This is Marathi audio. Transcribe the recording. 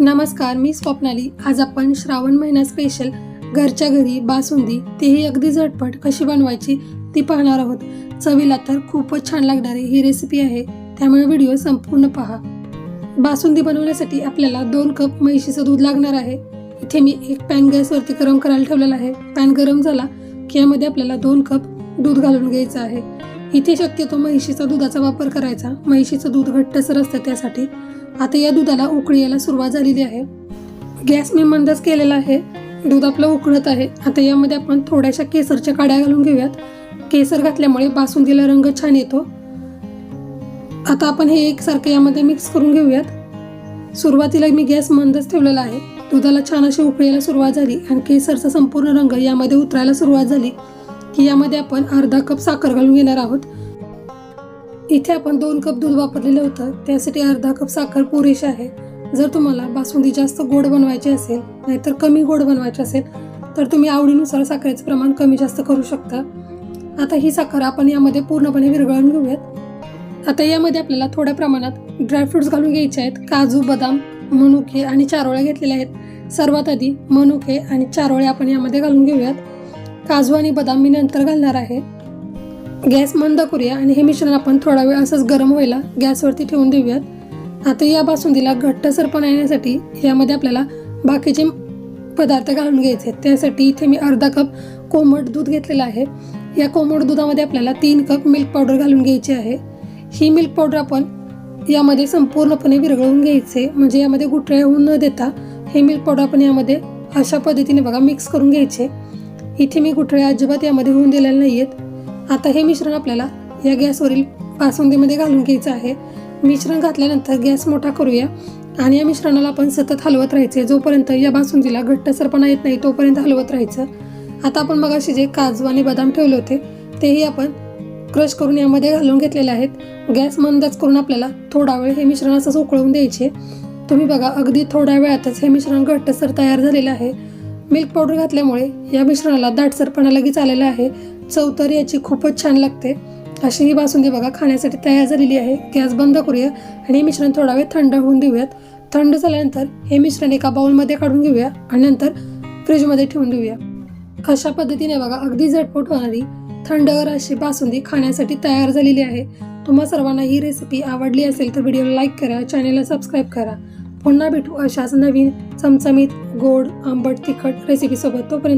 नमस्कार मी स्वप्नाली. आज आपण श्रावण महिना स्पेशल घरच्या घरी बासुंदी तेही अगदी झटपट कशी बनवायची ती पाहणार आहोत. चवीला तर खूपच छान लागणारी ही रेसिपी आहे. त्यामुळे व्हिडिओ संपूर्ण पहा. बासुंदी बनवण्यासाठी आपल्याला दोन कप म्हैशीचं दूध लागणार आहे. इथे मी एक पॅन गॅसवरती गरम करायला ठेवलेला आहे. पॅन गरम झाला की यामध्ये आपल्याला दोन कप दूध घालून घ्यायचं आहे. इथे शक्यतो म्हैशीचा दुधाचा वापर करायचा. म्हैशीचं दूध घट्टसर असतं त्यासाठी आता या दुधाला उकळी यायला सुरुवात झालेली आहे. गॅस मी मंदच केलेला आहे. दूध आपलं उकळत आहे. आता यामध्ये आपण थोड्याशा केसरच्या काड्या घालून घेऊयात. केसर घातल्यामुळे बासुंदीला रंग छान येतो. आता आपण हे एकसारखं यामध्ये मिक्स करून घेऊयात. सुरुवातीला मी गॅस मंदच ठेवलेला आहे. दुधाला छान अशी उकळीला सुरुवात झाली आणि केसरचा संपूर्ण रंग यामध्ये उतरायला सुरुवात झाली. की यामध्ये आपण अर्धा कप साखर घालून घेणार आहोत. इथे आपण दोन कप दूध वापरलेलं होतं. त्यासाठी अर्धा कप साखर पुरेशी आहे. जर तुम्हाला बासुंदी जास्त गोड बनवायची असेल नाहीतर कमी गोड बनवायची असेल तर तुम्ही आवडीनुसार साखरेचं प्रमाण कमी जास्त करू शकता. आता ही साखर आपण यामध्ये पूर्णपणे विरघळून घेऊयात. आता यामध्ये आपल्याला थोड्या प्रमाणात ड्रायफ्रुट्स घालून घ्यायचे आहेत. काजू बदाम मनुके आणि चारोळ्या घेतलेल्या आहेत. सर्वात आधी मनुके आणि चारोळे आपण यामध्ये घालून घेऊयात. काजू आणि बदाम मी नंतर घालणार आहे. गॅस मंद करूया आणि हे मिश्रण आपण थोडा वेळ असंच गरम व्हायला गॅसवरती ठेवून देऊयात. आता या बासुंदीला घट्टसरपणा येण्यासाठी यामध्ये आपल्याला बाकीचे पदार्थ घालून घ्यायचे. आहेत. त्यासाठी इथे मी अर्धा कप कोमट दूध घेतलेलं आहे. या कोमट दुधामध्ये आपल्याला तीन कप मिल्क पावडर घालून घ्यायची आहे. ही मिल्क पावडर आपण यामध्ये संपूर्णपणे विरघळून घ्यायचे. म्हणजे यामध्ये गुठळ्या होऊन न देता हे मिल्क पावडर आपण यामध्ये अशा पद्धतीने बघा मिक्स करून घ्यायचे. इथे मी गुठळ्या अजिबात यामध्ये होऊन दिलेल्या नाही आहेत आता हे मिश्रण आपल्याला या गॅसवरील बासुंदीमध्ये घालून घ्यायचं आहे. मिश्रण घातल्यानंतर गॅस मोठा करूया. आणि या मिश्रणाला आपण सतत हलवत राहायचे. जोपर्यंत या बासुंदीला घट्टसरपणा येत नाही तोपर्यंत हलवत राहायचं. आता आपण मग जे काजू आणि बदाम ठेवले होते तेही आपण क्रश करून यामध्ये घालून घेतलेले आहेत. गॅस मंदच करून आपल्याला थोडा वेळ हे मिश्रण असंच उकळवून द्यायचे. तुम्ही बघा अगदी थोड्या वेळातच हे मिश्रण घट्टसर तयार झालेलं आहे. मिल्क पावडर घातल्यामुळे या मिश्रणाला दाटसरपणा लगेच आलेला आहे. चव तर याची खूपच छान लागते. अशी ही बासुंदी बघा खाण्यासाठी तयार झालेली आहे. गॅस बंद करूया आणि हे मिश्रण थोडा वेळ थंड होऊन देऊयात. थंड झाल्यानंतर हे मिश्रण एका बाउलमध्ये काढून घेऊया आणि नंतर फ्रीजमध्ये ठेवून देऊया. अशा पद्धतीने बघा अगदी झटपट होणारी थंडवर अशी बासुंदी खाण्यासाठी तयार झालेली आहे. तुम्हा सर्वांना ही रेसिपी आवडली असेल तर व्हिडिओला लाईक करा चॅनेलला सबस्क्राईब करा. पुन्हा भेटू अशाच नवीन चमचमीत गोड आंबट तिखट रेसिपीसोबत तोपर्यंत